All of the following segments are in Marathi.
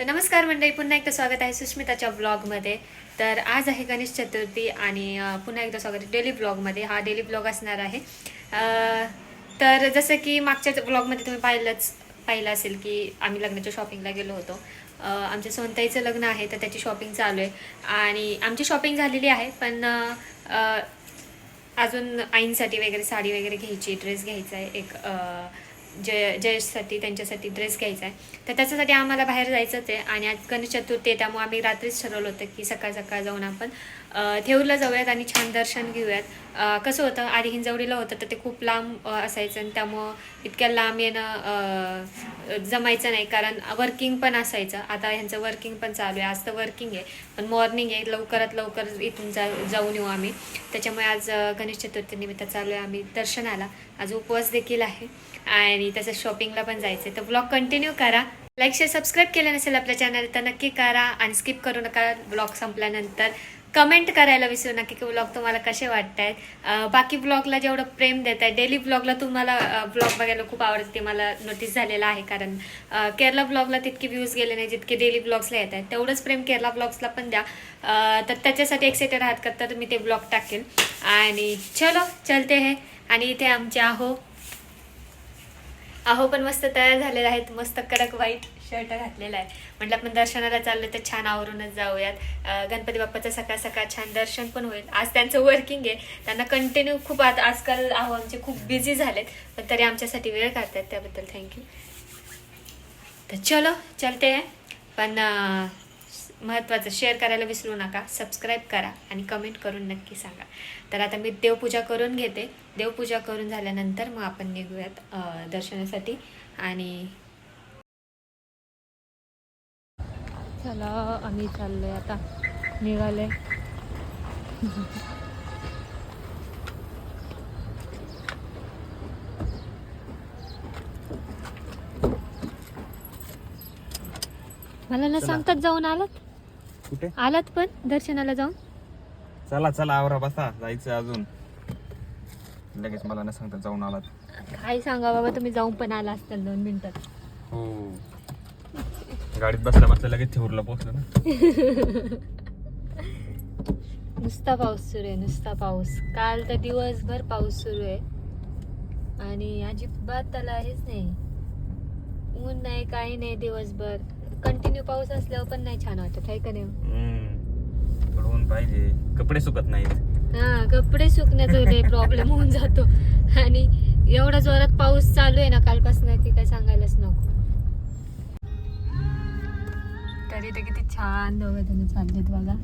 तर नमस्कार मंडळी पुन्हा एकदा स्वागत आहे सुष्मिताच्या ब्लॉगमध्ये तर आज आहे गणेश चतुर्थी आणि पुन्हा एकदा स्वागत आहे डेली ब्लॉगमध्ये हा डेली ब्लॉग असणार आहे. तर जसं की मागच्या ब्लॉगमध्ये तुम्ही पाहिलंच पाहिलं असेल की आम्ही लग्नाच्या शॉपिंगला गेलो होतो. आमच्या सोनताईचं लग्न आहे तर त्याची शॉपिंग चालू आहे. आणि आमची शॉपिंग झालेली आहे पण अजून आईंसाठी वगैरे साडी वगैरे घ्यायची ड्रेस घ्यायचा आहे. एक जय जयसाठी त्यांच्यासाठी ड्रेस घ्यायचा आहे. तर त्याच्यासाठी आम्हाला बाहेर जायचंच आहे. आणि आज गणेश चतुर्थी आहे त्यामुळे आम्ही रात्रीच ठरवलं होतं की सकाळ सकाळ जाऊन आपण थेऊरला जाऊयात आणि छान दर्शन घेऊयात. कसं होतं आधी हिंजवडीला होतं तर ते खूप लांब असायचं आणि त्यामुळं इतक्या लांब येणं जमायचं नाही. कारण वर्किंग पण असायचं. आता ह्यांचं वर्किंग पण चालू आहे. आज तर वर्किंग आहे. पण मॉर्निंग आहे. लवकरात लवकर इथून जा जाऊन येऊ आम्ही. त्याच्यामुळे आज गणेश चतुर्थी निमित्त चालू आहे आम्ही दर्शनाला. आज उपवास देखील आहे. आणि तसंच शॉपिंगला पण जायचं आहे. तर ब्लॉग कंटिन्यू करा. लाईक शेअर सबस्क्राईब केलं नसेल आपल्या चॅनल तर नक्की करा. आणि स्किप करू नका. ब्लॉग संपल्यानंतर कमेंट करायला विसरू नका की ब्लॉग तुम्हाला कसे वाटत आहेत बाकी ब्लॉगला जेवढं प्रेम देत आहे डेली ब्लॉगला तुम्हाला ब्लॉग बघायला खूप आवडते ते मला नोटीस झालेलं आहे. कारण केरला ब्लॉगला तितके व्ह्यूज गेले नाही जितके डेली ब्लॉग्सला येत आहेत तेवढंच प्रेम केरला ब्लॉग्सला पण द्या. तर त्याच्यासाठी एक्सायटेड आहात का? तर मी ते ब्लॉग टाकेन. आणि चलो चलते हे. आणि इथे आमचे आहो. अहो पण मस्त तयार झालेले आहेत. मस्त कडक वाईट शर्ट घातलेला आहे. म्हटलं आपण दर्शनाला चाललो तर छान आवरूनच जाऊयात. गणपती बाप्पाचं सकाळ सकाळ छान दर्शन पण होईल. आज त्यांचं वर्किंग आहे. त्यांना कंटिन्यू खूप आज आजकाल आहो आमचे खूप बिझी झालेत. पण तरी आमच्यासाठी वेळ काढतात त्याबद्दल थँक्यू तर चलो चलते. आहे पण महत्त्वाचं शेअर करायला विसरू नका. सबस्क्राईब करा आणि कमेंट करून नक्की सांगा. तर आता मी देवपूजा करून घेते. देवपूजा करून झाल्यानंतर मग आपण निघूयात दर्शनासाठी. आणि चला आम्ही चाललोय आता. निघाले मला न. सांगतात जाऊन आलात? कुठे? आलात पण दर्शनाला जाऊन? चला चला आवरा बसा. जायचं अजून. लगेच मला न सांगता जाऊन आलात. काय सांगा बाबा तुम्ही जाऊन पण आला असताल दोन मिनिटात. हो. गाडीत बसल्या बसल्या लगेच थेऊरला पोहोचलो ना. नुसता पाऊस सुरू आहे नुसता पाऊस. काल तर दिवसभर पाऊस सुरू आहे. आणि अजिबात त्याला हेच नाही. ऊन नाही काही नाही दिवसभर. कंटिन्यू पाऊस असल्यावर पण नाही छान वाटत आहे का नाही? हम्म. थोडं ऊन पाहिजे. कपडे सुकत नाहीत. हा कपडे सुकण्याचा प्रॉब्लेम होऊन जातो. आणि एवढा जोरात पाऊस चालू आहे ना कालपासून की काय सांगायलाच नको. तरी किती छान दोघं जण चाललेत बघा.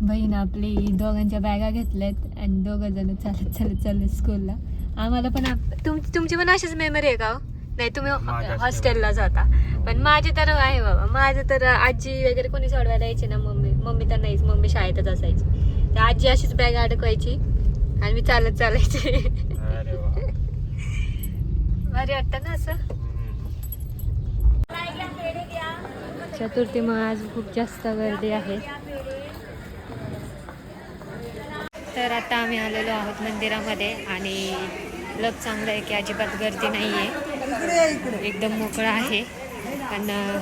बहीण आपली दोघांच्या बॅगा घेतल्यात आणि दोघं जण चालत चालत चालले स्कूलला आम्हाला पण तुम तुमची पण अशीच मेमरी आहे का हो? नाही तुम्ही हॉस्टेलला जाता. पण माझे तर आहे बाबा. माझे तर आजी वगैरे कोणी सोडवायला यायची ना मम्मी मम्मी तर नाहीच. मम्मी शाळेतच असायची. तर आजी अशीच बॅग अडकवायची आणि मी चालत चालायचे. भारी वाटतं ना असं? हम्म. चतुर्थी मग आज खूप जास्त गर्दी आहे. तर आता आम्ही आलेलो आहोत मंदिरामध्ये आणि लग चांगलं आहे की अजिबात गर्दी नाही आहे एकदम मोकळं आहे. पण अं,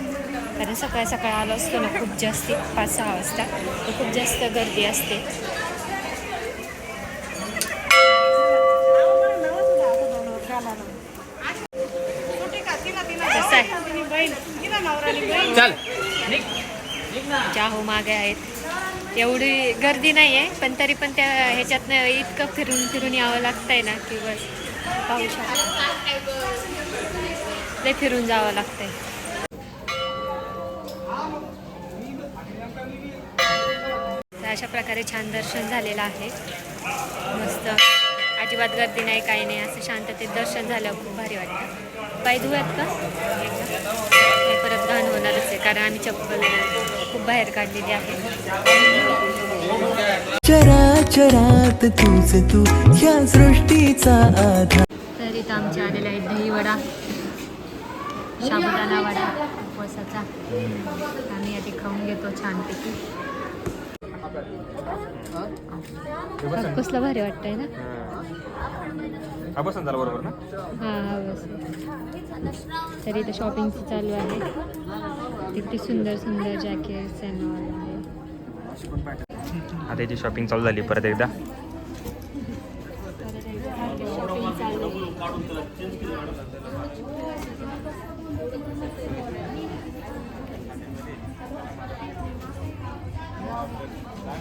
कारण सकाळ सकाळ आलो असतो ना खूप जास्ती पाच सहा वाजता तर खूप जास्त गर्दी असते कसं आहे चल. जाहू मागे आहेत. एवढी गर्दी नाही आहे पण तरी पण त्या ह्याच्यातनं इतकं फिरून फिरून यावं लागतंय ना की बस पाहू शकतो. लय फिरून जावं लागतंय. तर अशा प्रकारे छान दर्शन झालेलं आहे. मस्त. अजिबात गर्दी नाही काही नाही. असं शांततेत दर्शन झाल्यावर खूप भारी वाटतं. पाय धुयात का? परत घाण होणारच आहे कारण आम्ही चप्पल खूप बाहेर काढलेली आहे. चराचरात तूच तू ह्या सृष्टीचा आधार. तर इथं आमचे आलेले आहेत दही वडा साबुदाणा वडा उपवासाचा. आम्ही आधी खाऊन घेतो छानपैकी. कसलं भारी वाटतंय ना? हा. बसन झालं बरोबर ना? हा हा बस. तरी इथं शॉपिंगचं चालू आहे. किती सुंदर सुंदर जॅकेट्स आहे आता याची शॉपिंग चालू झाली परत एकदा.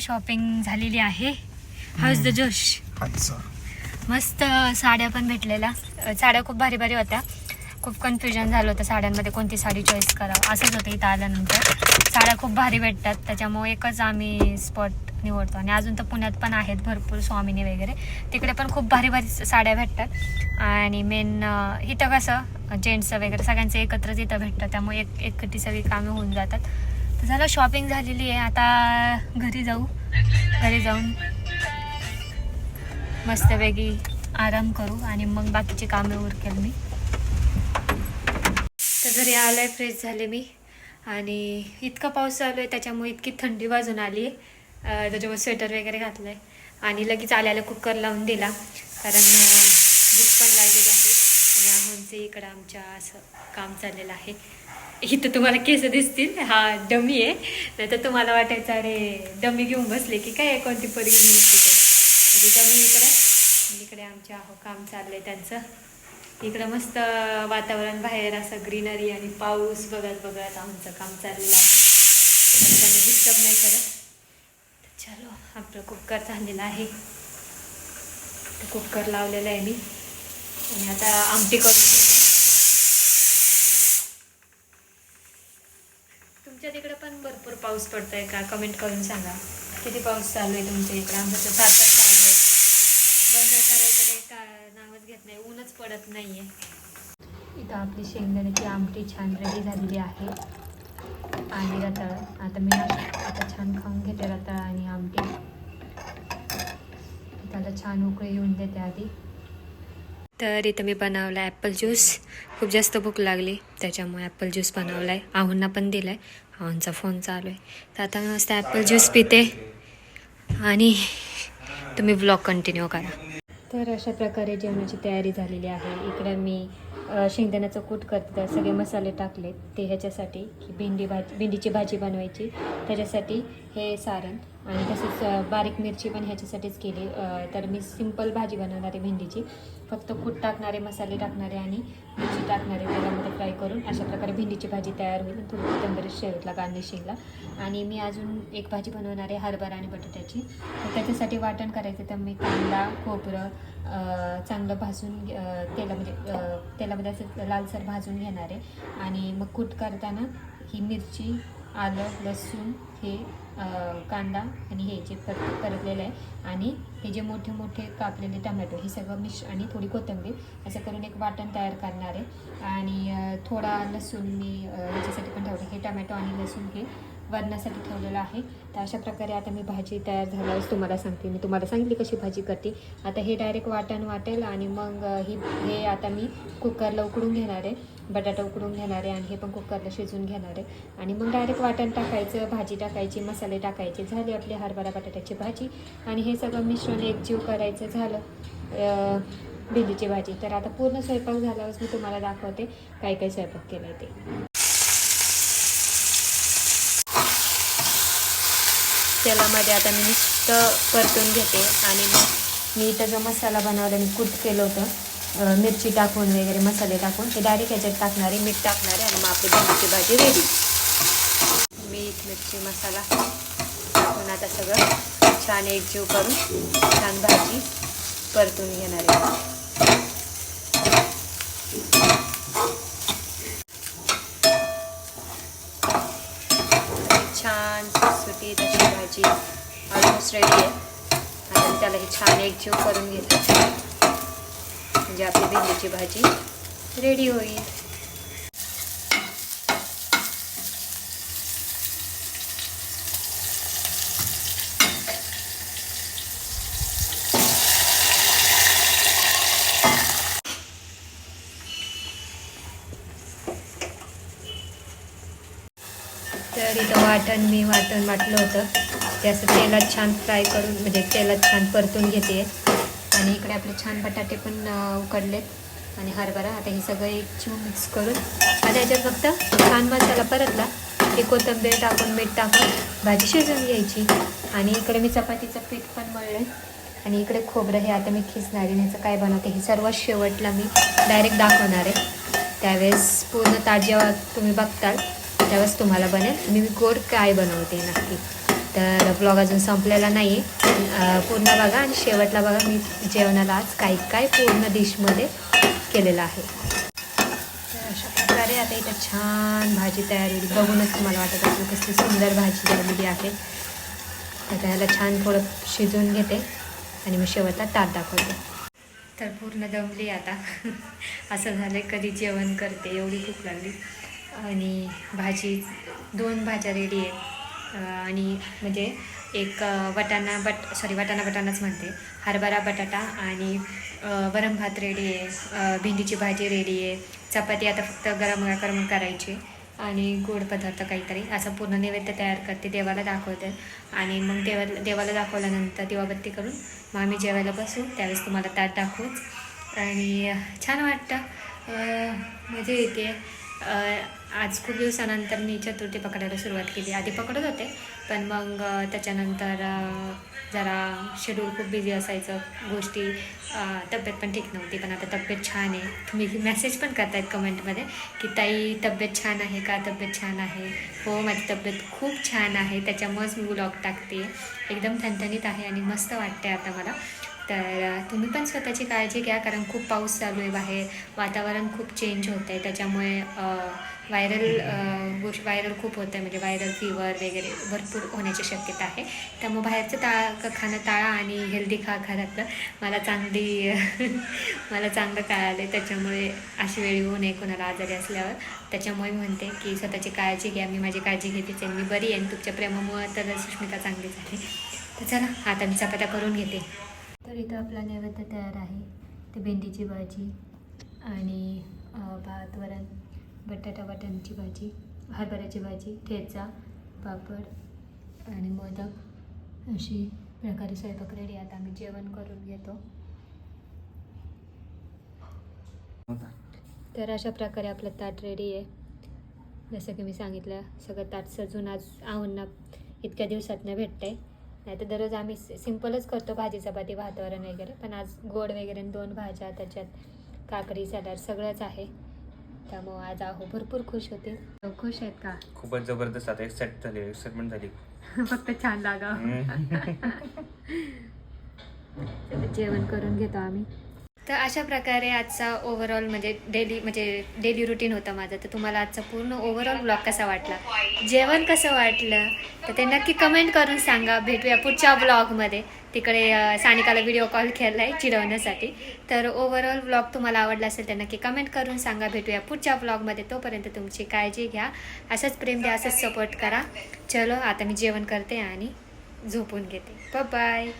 आमची शॉपिंग झालेली आहे. हाऊस द जोश मस्त साड्या पण भेटलेल्या. साड्या खूप भारी भारी होत्या. खूप कन्फ्युजन झालं होतं साड्यांमध्ये कोणती साडी चॉईस करावं. असंच होतं इथं आल्यानंतर. साड्या खूप भारी भेटतात. त्याच्यामुळे एकच आम्ही स्पॉट निवडतो. आणि अजून तर पुण्यात पण आहेत भरपूर स्वामिनी वगैरे. तिकडे पण खूप भारी भारी साड्या भेटतात. आणि मेन इथं कसं जेंट्सचं वगैरे सगळ्यांचं एकत्रच इथं भेटतं त्यामुळे एक एकटी सगळी कामं होऊन जातात. झालं शॉपिंग झालेली आहे. आता घरी जाऊ. घरी जाऊन मस्तपैकी आराम करू आणि मग बाकीची कामे उरकेल मी. तर घरी आलोय फ्रेश झाले मी. आणि इतका पाऊस चालू आहे त्याच्यामुळे इतकी थंडी वाजून आली आहे. त्याच्यामुळे स्वेटर वगैरे घातलं आहे आणि लगेच आल्याला कुकर लावून दिला. कारण अं, पण लागलेली आहे आणि आहोंचे इकडं आमच्या असं काम चाललेलं आहे. इथं तुम्हाला केस दिसतील. हा डमी आहे. नाही तर तुम्हाला वाटायचं अरे डमी घेऊन बसले की काय कोणती पोरगी नसते तर? म्हणजे डमी इकडं म्हणजे इकडे आमच्या अहो काम चाललं आहे त्यांचं. इकडं मस्त वातावरण बाहेर असं ग्रीनरी आणि पाऊस बघत बघत आमचं काम चाललेलं आहे. त्यांना डिस्टर्ब नाही करत. चलो आपलं कुकर झालेलं आहे. कुकर लावलेलं आहे मी. आणि आता आमटी करून तुमच्या तिकडे पाऊस पडतो आहे का? कमेंट करून सांगा. किती पाऊस चालू आहे तुमच्या इकडे? आमचं तर सारखं चालू आहे? बंद करायचं काही का नावच घेत नाही. ऊनच पडत नाही आहे इथं आपली शेंगदाण्याची आमटी छान रेडी झालेली आहे. आणि रताळ. आता मी आता छान खाऊन घेते रताळ आणि आमटी. त्याला छान उकळी येऊन देते आधी. तर इथं मी बनवला ॲपल ज्यूस खूप जास्त भूक लागली त्याच्यामुळे ॲपल ज्यूस बनवला आहे आहुंना पण दिला आहे आहुंचा फोन चालू आहे तर आता मी मस्त ॲपल ज्यूस पिते. आणि तुम्ही ब्लॉग कंटिन्यू करा. तर अशा प्रकारे जेवणाची तयारी झालेली आहे. इकडं मी शेंगदाण्याचं कूट करते. तर सगळे मसाले टाकले ते ह्याच्यासाठी की भेंडी भाजी भेंडीची भाजी बनवायची. त्याच्यासाठी हे सारण आणि तसेच बारीक मिरची पण ह्याच्यासाठीच केली. तर मी सिंपल भाजी बनवणार आहे भेंडीची. फक्त कूट टाकणारे मसाले टाकणारे आणि मिरची टाकणारे तेलामध्ये फ्राय करून अशा प्रकारे भेंडीची भाजी तयार होईल. थोडी कोथिंबीर शेवटला गार्निशिंगला आणि मी अजून एक भाजी बनवणार आहे हरभरा आणि बटाट्याची. तर त्याच्यासाठी वाटण करायचं तर मी कांदा खोबरं चांगलं भाजून तेलामध्ये तेलामध्ये असं लालसर भाजून घेणार आहे. आणि मग कूट करताना ही मिरची आलं लसूण हे कांदा आणि हे जे पर परतलेलं आहे. आणि हे जे मोठे मोठे कापलेले टमॅटो हे सगळं मिक्स आणि थोडी कोथिंबीर असं करून एक वाटण तयार करणार आहे. आणि थोडा लसूण मी ह्याच्यासाठी पण ठेवलं हे टमॅटो आणि लसूण हे वरणासाठी ठेवलेलं आहे. तर अशा प्रकारे आता मी भाजी तयार झाल्यावरच तुम्हाला सांगते. मी तुम्हाला सांगितली कशी भाजी करते. आता हे डायरेक्ट वाटण वाटेल आणि मग ही हे आता मी कुकरला उकडून घेणार आहे. बटाटा उकडून घेणार आहे आणि हे पण कुकरला शिजवून घेणार आहे. आणि मग डायरेक्ट वाटण टाकायचं भाजी टाकायची मसाले टाकायचे. झाली आपली हरभरा बटाट्याची भाजी. आणि हे सगळं मिश्रण एकजीव करायचं झालं भेंडीची भाजी. तर आता पूर्ण स्वयंपाक झाल्यावरच मी तुम्हाला दाखवते काय काय स्वयंपाक केला ते. तेलामध्ये आता मी नुसतं परतून घेते. आणि मग मी इथं जो मसाला बनवला मी कूट केलं होतं. मिरची टाकून वगैरे मसाले टाकून ते डायरेक्ट ह्याच्यात टाकणारे मीठ टाकणारे आणि मग आपली भेंडीची भाजी रेडी मीठ मिरची मसाला टाकून आता सगळं छान एकजीव करून छान भाजी परतून घेणार आहे. छान सुटी त्याची भाजी ऑलमोस्ट रेडी आहे. आणि त्याला हे छान एकजीव करून घेतात म्हणजे आपली भेंडीची भाजी रेडी होईल. तर इथं वाटण मी वाटण वाटलं होतं. ते असं तेलात छान फ्राय करून म्हणजे तेलात छान परतून घेते. आणि इकडे आपले छान बटाटे पण उकडलेत आणि हरभरा. आता हे सगळं एक चिव मिक्स करून आता याच्यात फक्त छान मसाला परतला. ते कोथिंबीर टाकून मीठ टाकून भाजी शिजवून घ्यायची. आणि इकडे मी चपातीचं पीठ पण मळलं आणि इकडे खोबरं हे आता मी खिचणार आहे. ह्याचं काय बनवते हे सर्वात शेवटला मी डायरेक्ट दाखवणार आहे. त्यावेळेस पूर्ण ताट जेव्हा तुम्ही बघताल. त्यावेळेस तुम्हाला बनेल. मी गोड काय बनवते नक्की. तर ब्लॉग अजून संपलेला नाही आहे पूर्ण बघा आणि शेवटला बघा मी जेवणाला आज काय काय पूर्ण डिशमध्ये केलेलं आहे. तर अशा प्रकारे आता इथं छान भाजी तयार होईल. बघूनच तुम्हाला वाटत असेल कसली सुंदर भाजी झालेली आहे. तर त्याला छान थोडं शिजवून घेते आणि मी शेवटला ताट दाखवते. तर पूर्ण दमली आता. असं झालं कधी जेवण करते एवढी खूप लागली. आणि भाजी दोन भाज्या रेडी आहेत. आणि म्हणजे एक वटाणा बट सॉरी वाटाणा बटाणाच म्हणते. हरभरा बटाटा आणि वरण भात रेडी आहे. भेंडीची भाजी रेडी आहे. चपाती आता फक्त गरम गरम करायची. आणि गोड पदार्थ काहीतरी. असं पूर्ण नैवेद्य तयार करते. देवाला दाखवते. आणि मग देवा देवाला दाखवल्यानंतर दिवाबत्ती करून मग आम्ही जेवायला बसू. त्यावेळेस तुम्हाला ताट दाखवूच. आणि छान वाटतं. म्हणजे मजा येते. आज खूप दिवसानंतर मी चतुर्थी पकडायला सुरुवात केली. आधी पकडत होते पण मग त्याच्यानंतर जरा शेड्यूल खूप बिझी असायचं. गोष्टी तब्येत पण ठीक नव्हती पण आता तब्येत छान आहे. तुम्ही मेसेज पण करतायत कमेंटमध्ये की ताई तब्येत छान आहे का? तब्येत छान आहे. हो माझी तब्येत खूप छान आहे. त्याच्यामुळेच मी ब्लॉग टाकते. एकदम ठणठणीत आहे आणि मस्त वाटते आता मला. तर तुम्ही पण स्वतःची काळजी घ्या कारण खूप पाऊस चालू आहे बाहेर. वातावरण खूप चेंज होतं आहे. त्याच्यामुळे व्हायरल गोष्ट व्हायरल खूप होतं आहे. म्हणजे व्हायरल फीवर वगैरे भरपूर होण्याची शक्यता आहे. त्यामुळे बाहेरचं ता खाणं टाळा आणि हेल्दी खा घरातलं. मला चांगली मला चांगलं कळालं आहे त्याच्यामुळे अशी वेळ होऊ नये कोणाला आजारी असल्यावर. त्याच्यामुळे म्हणते की स्वतःची काळजी घ्या. मी माझी काळजी घेतेच आहे. मी बरी आहे. आणि तुमच्या प्रेमामुळं तर सुष्मिता चांगली झाली तर चला आता मी चपात्या करून घेते. तर इथं आपला नैवेद्य तयार आहे. ते भेंडीची भाजी आणि भात वरण बटाटा वाटाण्याची भाजी हरभऱ्याची भाजी ठेचा पापड आणि मोदक अशी प्रकारे स्वयंपाक रेडी आता आम्ही जेवण करून घेतो. तर अशा प्रकारे आपलं ताट रेडी आहे. जसं की मी सांगितलं सगळं ताट सजून आज आव्हांना इतक्या दिवसात भेटतं आहे नाही तर दररोज आम्ही सिम्पलच करतो भाजी चपाती भात वरण वगैरे. पण आज गोड वगैरे दोन भाज्या त्याच्यात काकडी सॅलड सगळंच आहे. त्यामुळं आज आहो भरपूर खुश होते. खुश आहेत का? खूपच जबरदस्त. आता एक्साइट झाली एक्साइटमेंट झाली. फक्त छान लागा. जेवण करून घेतो आम्ही. तर अशा प्रकारे आजचा ओव्हरऑल म्हणजे डेली म्हणजे डेली रुटीन होतं माझं. तर तुम्हाला आजचा पूर्ण ओव्हरऑल ब्लॉग कसा वाटला? जेवण कसं वाटलं? तर ते नक्की कमेंट करून सांगा. भेटूया पुढच्या ब्लॉगमध्ये तिकडे सानिकाला व्हिडिओ कॉल केला आहे चिडवण्यासाठी. तर ओव्हरऑल ब्लॉग तुम्हाला आवडला असेल तर नक्की कमेंट करून सांगा. भेटूया पुढच्या ब्लॉगमध्ये तोपर्यंत तुमची काळजी घ्या. असंच प्रेम द्या असंच सपोर्ट करा. चलो आता मी जेवण करते आणि झोपून घेते. बाय